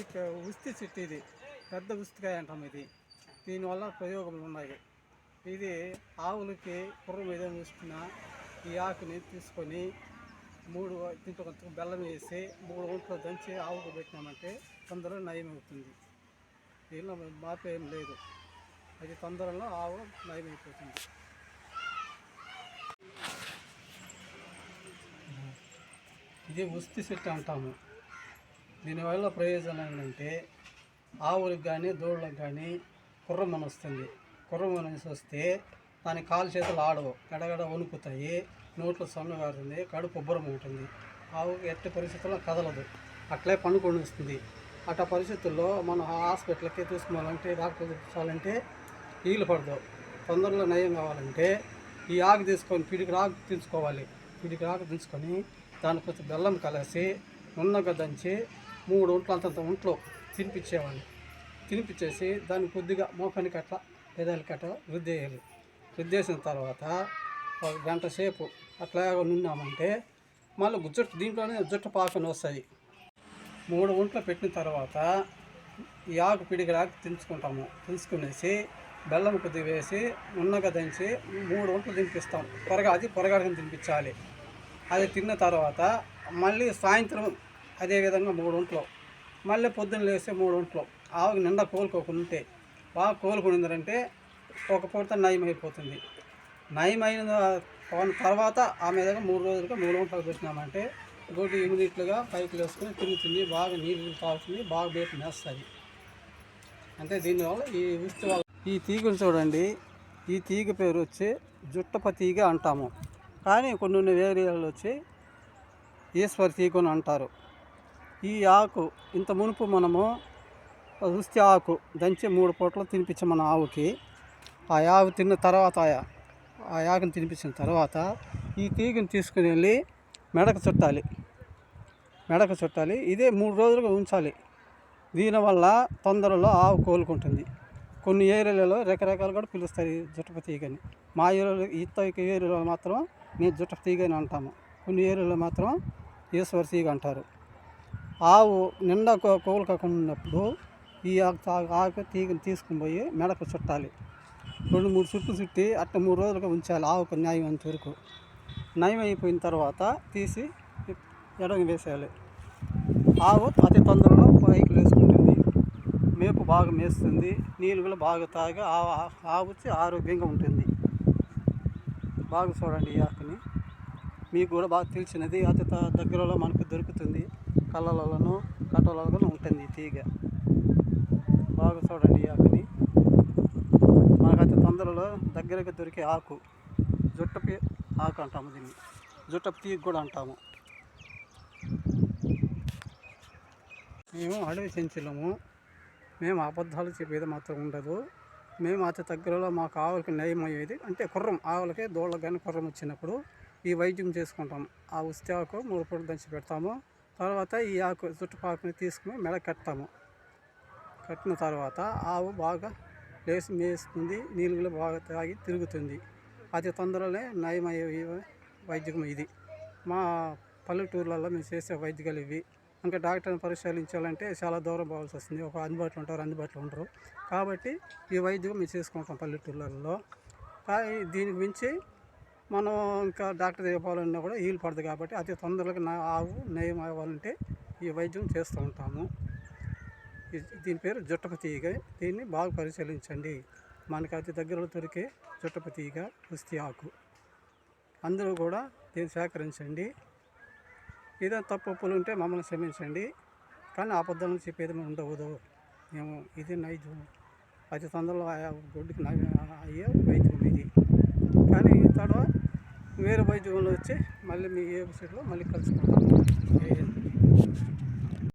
ఇది ఉస్తి చెట్టు ఇది. పెద్ద ఉస్తికాయ అంటాం ఇది. దీనివల్ల ప్రయోగములు ఉన్నాయి. ఇది ఆవులకి కుర్రం ఏదైనా చూసుకున్నా ఈ ఆకుని తీసుకొని మూడు దీంట్లో కొంచెం బెల్లం వేసి మూడు ఒంట్లో దంచి ఆవుకు పెట్టినామంటే తొందరగా నయం అవుతుంది. దీనిలో మార్పు లేదు. అది తొందరలో ఆవు నయం అయిపోతుంది. ఇది ఉస్తి చెట్టు అంటాము. దీనివల్ల ప్రయోజనం ఏంటంటే ఆవులకు కానీ దూడలకు కానీ కుర్రమని వస్తుంది కుర్రమని వస్తే దాని కాలు చేతులు ఆడవు. గడగడ వణుకుతాయి. నోట్లో సొన్న కారుతుంది కడుపు ఉబ్బరం ఉంటుంది ఆవు ఎట్టి పరిస్థితుల్లో కదలదు. అట్లే పండుకొని వస్తుంది. అట్ట పరిస్థితుల్లో మనం హాస్పిటల్కి తీసుకోవాలంటే డాక్టర్ చూపించాలంటే వీలు పడదు తొందరలో నయం కావాలంటే ఈ ఆకు తీసుకొని పిడికి ఆకు తీసుకోవాలి. పిడికి ఆకు తీసుకొని దాని కొంచెం బెల్లం కలిసి నున్నగా దంచి మూడు ఒంట్లు అంతంత ఒంట్లో తినిపించేవాడిని. తినిపించేసి దాన్ని కొద్దిగా మోకానికి అట్లా పెదాలకి అట్లా రుద్దేయాలి. రుద్దేసిన తర్వాత ఒక గంట సేపు అట్లా నున్నామంటే మళ్ళీ జుట్టు దీంట్లోనే జుట్టు పాకని వస్తుంది మూడు ఒంట్లో పెట్టిన తర్వాత ఈ ఆకు పిడికి ఆకు తించుకుంటాము బెల్లం కొద్దిగా వేసి ఉన్నగా దంచి మూడు వంటలు తినిపిస్తాం త్వరగా అది పొరగాడకని తినిపించాలి అది తిన్న తర్వాత మళ్ళీ సాయంత్రం అదేవిధంగా మూడు ఒంట్లో. మళ్ళీ పొద్దున్న లేస్తే మూడు ఒంట్లో. ఆవుకి నిండా కోలుకోకుండా ఉంటే బాగా కోలుకునిందంటే ఒక పూట నయం అయిపోతుంది నయం అయిన తర్వాత ఆ మీదగా మూడు రోజులుగా మూడు ఒంట్లకు పెట్టినామంటే గోటి ఇమిడియట్లుగా పైకి వేసుకుని తిరుగుతుంది బాగా నీళ్ళు తాగుతుంది బాగా బయట మేస్తుంది అంటే దీనివల్ల ఈ ఉస్తి వల్ల ఈ తీగను చూడండి ఈ తీగ పేరు వచ్చి జుట్టప తీగ అంటాము. కానీ కొన్ని కొన్ని వచ్చి ఈశ్వర తీగను అంటారు. ఈ ఆకు ఇంత మునుపు మనము ఉస్తి ఆకు దంచి మూడు పూటలు తినిపించాం మన ఆవుకి. ఆ ఆవు తిన్న తర్వాత ఆ- ఆ ఆకుని తినిపించిన తర్వాత ఈ తీగను తీసుకుని వెళ్ళి మెడకు చుట్టాలి. మెడకు చుట్టాలి. ఇదే మూడు రోజులుగా ఉంచాలి. దీనివల్ల తొందరలో ఆవు కోలుకుంటుంది. కొన్ని ఏరియాలలో రకరకాలు కూడా పిలుస్తారు ఈ జుట్టపు తీగని. మా ఏరియాలో ఈత ఏరియాలో మాత్రం మేము జుట్టపు తీగని అంటాము. కొన్ని ఏరియాలో మాత్రం ఈశ్వర తీగ అంటారు. ఆవు నిండా కోవులు కోలుకోకుండా ఉన్నప్పుడు ఈ ఆకు తా- ఆకు తీగని తీసుకుని పోయి మెడకు చుట్టాలి. రెండు మూడు చుట్లు చుట్టి అట్ట మూడు రోజులుగా ఉంచాలి ఆవుకు న్యాయం అంత వరకు. నయం అయిపోయిన తర్వాత తీసి ఎడగ వేసేయాలి. ఆవు అతి తొందరలో పైకి వేసుకుంటుంది మేపు బాగా మేస్తుంది. నీళ్ళు కూడా బాగా తాగి ఆవు ఆవు వచ్చి ఆరోగ్యంగా ఉంటుంది. బాగా చూడండి ఈ ఆకుని. మీకు కూడా బాగా తెలిసినది. అతి త- దగ్గరలో మనకు దొరుకుతుంది. కళ్ళలోనూ కట్టలలో ఉంటుంది ఈ తీగ. బాగా చూడండి ఈ ఆకుని. మనకు అతి తొందరలో దగ్గరగా దొరికే ఆకు. జుట్టపి ఆకు అంటాము దీన్ని. జుట్టపు తీగ కూడా అంటాము. మేము అడవి చెంచులము. మేము అబద్ధాలు చెప్పేది మాత్రం ఉండదు. మేము అతి దగ్గరలో మాకు ఆవులకి నయం అయ్యేది అంటే కుర్రం. ఆవులకి దూడలకు కానీ కుర్రం వచ్చినప్పుడు ఈ వైద్యం చేసుకుంటాం. ఆ ఉస్తి ఆకు మూడు పూటలు దంచి పెడతాము. తర్వాత ఈ ఆకు చుట్టుపాకుని తీసుకుని మెడ కట్టాము. కట్టిన తర్వాత ఆవు బాగా లేచి మేస్తుంది. నీళ్ళు బాగా తాగి తిరుగుతుంది. అతి తొందరలో నయమయ్యే వైద్యం ఇది. మా పల్లెటూర్లలో మేము చేసే వైద్యాలు ఇవి. ఇంకా డాక్టర్ని పరిశీలించాలంటే చాలా దూరం పోవాల్సి వస్తుంది. ఒక అందుబాటులో ఉంటారు అందుబాటులో ఉండరు. కాబట్టి ఈ వైద్యం మేము చేసుకుంటాం పల్లెటూర్లలో. దీనికి మించి మనం ఇంకా డాక్టర్ దగ్గర పోవాలన్నా కూడా వీలు పడదు కాబట్టి అతి తొందరగా నా ఆవు నయం అవ్వాలంటే ఈ వైద్యం చేస్తూ ఉంటాము. దీని పేరు జుట్టప తీగ. దీన్ని బాగా పరిశీలించండి. మనకి అతి దగ్గరలో దొరికే జుట్టప తీగ ఉస్తి ఆకు. అందరూ కూడా దీన్ని సేకరించండి. ఏదైనా తప్పు ఒప్పులు ఉంటే మమ్మల్ని క్షమించండి. కానీ అబద్ధాలను చెప్పేది మేము ఉండవద్దు మేము ఇది నైజం. అతి తొందరలో ఆయా గొడ్డుకి అయ్యే వైద్యం వేరే వైద్యంలో వచ్చి మళ్ళీ మీ ఏ విషయంలో మళ్ళీ కలుసుకుంటాం.